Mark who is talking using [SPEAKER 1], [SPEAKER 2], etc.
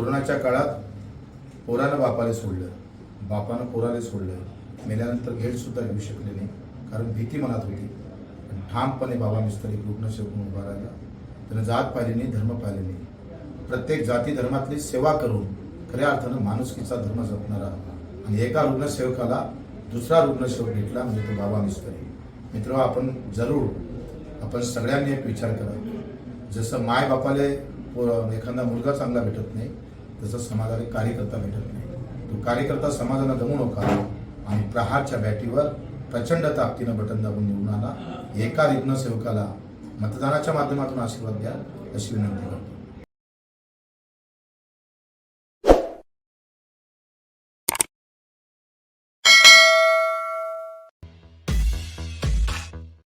[SPEAKER 1] कोरोनाच्या काळात पोरानं बापाला सोडलं. बापानं पोराला सोडलं. मेल्यानंतर भेटसुद्धा घेऊ शकले नाही. कारण भीती मनात होती. पण ठामपणे बाबा मिस्तरी रुग्णसेवक म्हणून उभा राहिला. त्यानं जात पाहिली नाही धर्म पाहिले नाही. प्रत्येक जाती धर्मातली सेवा करून खऱ्या अर्थानं माणुसकीचा धर्म जपणारा आणि एका रुग्णसेवकाला दुसरा रुग्णसेवक भेटला म्हणजे तो बाबा मिस्तरी. मित्र आपण जरूर आपण सगळ्यांनी एक विचार करा. जसं माय बापाले एखादा मुलगा चांगला भेटत नाही तसं समाजाला एक कार्यकर्ता भेटत नाही. तो कार्यकर्ता समाजाला दमू नका आणि प्रहारच्या बॅटीवर प्रचंड ताकदीनं बटन दाबून निवडून आला. एका रुग्णसेवकाला मतदानाच्या माध्यमातून आशीर्वाद द्या अशी विनंती करतो.